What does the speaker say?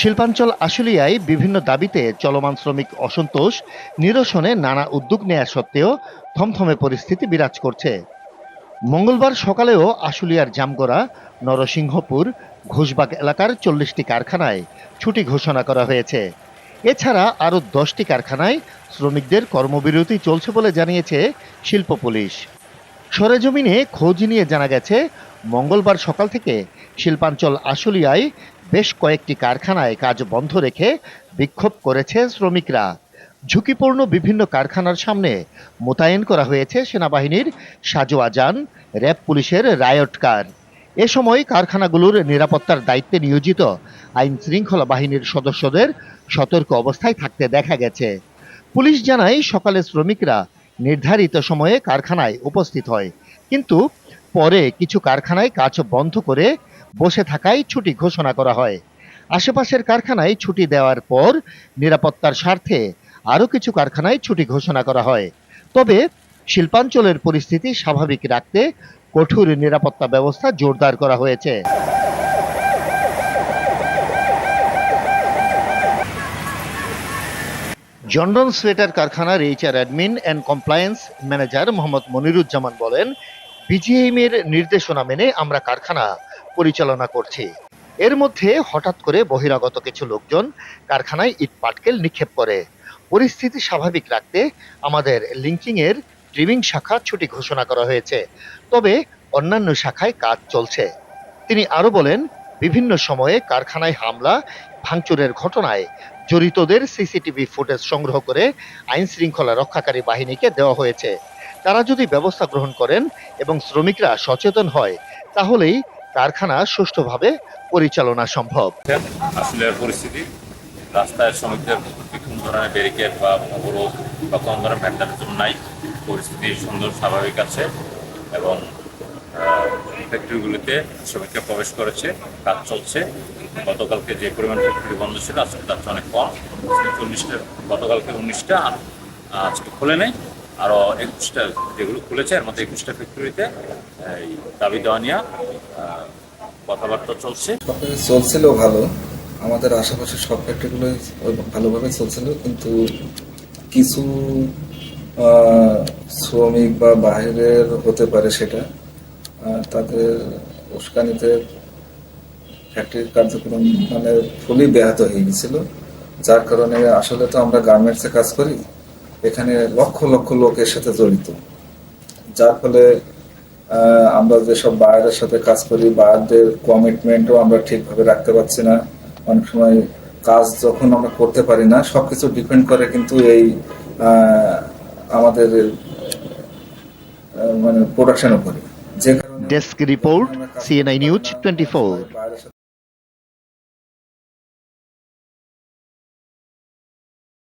শিল্পাঞ্চল আশুলিয়ায় বিভিন্ন দাবিতে চলমান শ্রমিক অসন্তোষ, নিরসনে নানা উদ্যোগ নেওয়া সত্ত্বেও থমথমে পরিস্থিতি বিরাজ করছে। মঙ্গলবার সকালেও আশুলিয়ার জামগড়া, নরসিংহপুর, ঘোষবাগ এলাকার চল্লিশটি কারখানায় ছুটি ঘোষণা করা হয়েছে। এছাড়া আরও দশটি কারখানায় শ্রমিকদের কর্মবিরতি চলছে বলে জানিয়েছে শিল্প পুলিশ। সরেজমিনে খোঁজ নিয়ে জানা গেছে, মঙ্গলবার সকাল থেকে শিল্পাঞ্চল আশুলিয়ায় বেশ কয়েকটি কারখানায় কাজ বন্ধ রেখে বিক্ষোভ করেছে শ্রমিকরা। ঝুঁকিপূর্ণ বিভিন্ন কারখানার সামনে মোতায়েন করা হয়েছে সেনাবাহিনীর সাজোয়া যান, র্যাব পুলিশের রায়ট কার। এ সময় কারখানাগুলোর নিরাপত্তার দায়িত্বে নিয়োজিত আইন শৃঙ্খলা বাহিনীর সদস্যদের সতর্ক অবস্থায় থাকতে দেখা গেছে। পুলিশ জানায়, সকালে শ্রমিকরা নির্ধারিত সময়ে কারখানায় উপস্থিত হয়। কিন্তু পরে কিছু কারখানায় কাজ বন্ধ করে বসে থাকায় ছুটি ঘোষণা করা হয়। আশেপাশের কারখানায় ছুটি দেওয়ার পর নিরাপত্তার স্বার্থে আরও কিছু কারখানায় ছুটি ঘোষণা করা হয়। তবে শিল্পাঞ্চলের পরিস্থিতি স্বাভাবিক রাখতে কঠোর নিরাপত্তা ব্যবস্থা জোরদার করা হয়েছে। জন্ডন সোয়েটার কারখানার HR admin and compliance manager Mohammad Moniruzzaman বলেন বিজিএম এর নির্দেশনা মেনে আমরা কারখানা পরিচালনা করছি। এর মধ্যে হঠাৎ করে বহিরাগত কিছু লোকজন কারখানায় ইট পাটকেল নিক্ষেপ করে। পরিস্থিতি স্বাভাবিক রাখতে আমাদের লিঙ্কিং এর ড্রিমিং শাখা ছুটি ঘোষণা করা হয়েছে। তবে অন্যান্য শাখায় কাজ চলছে। তিনি আরও বলেন, বিভিন্ন সময়ে কারখানায় হামলা, ভাঙচুরের ঘটনায় জড়িতদের সিসিটিভি ফুটেজ সংগ্রহ করে আইন শৃঙ্খলা রক্ষাকারী বাহিনীকে দেওয়া হয়েছে। তারা যদি ব্যবস্থা গ্রহণ করেন এবং শ্রমিকরা সচেতন হয়, তাহলেই কারখানা সুষ্ঠুভাবে পরিচালনা সম্ভব। আসলে পরিস্থিতি, রাস্তায় শ্রমিকদের বিভিন্ন ধরনের ব্যারিকেড বা অবরোধ বা কোনো ধরনের মেন্টেন্স নাই। পরিস্থিতি সুন্দর, স্বাভাবিক আছে এবং ফ্যাক্টরিগুলিতে শ্রমিকরা প্রবেশ করেছে, কাজ চলছে। গতকালকে যে পরিমাণ ফ্যাক্টরি বন্ধ ছিল, আজকে তার অনেক কম। চল্লিশটা, গতকালকে উনিশটা আজকে খুলে নেই। আরও একুশটা যেগুলো খুলেছে, এর মধ্যে একুশটা ফ্যাক্টরিতে এই দাবি দেওয়া নিয়ে কথাবার্তা চলছে। চলছিল ভালো। আমাদের আশেপাশে সব ফ্যাক্টরিগুলো ভালোভাবে চলছিল, কিন্তু কিছু শ্রমিক বা বাইরের হতে পারে সেটা তাদের উস্কানিতে ফ্যাক্টরির কার্যক্রম মানে ফুলি ব্যাহত হয়ে গেছিল। যার কারণে আসলে তো আমরা গার্মেন্টসে কাজ করি এখানে লক্ষ লক্ষ লোক এর সাথে জড়িত। যার ফলে আমরা যেসব বায়ারের সাথে কাজ করি বায়ারদের কমিটমেন্টও আমরা ঠিকভাবে রাখতে পারছি না। অনেক সময় কাজ যখন আমরা করতে পারি না সবকিছু ডিপেন্ড করে কিন্তু এই আমাদের মানে প্রোডাকশন উপরে। যে কারণে desk report CNI news twenty সাথে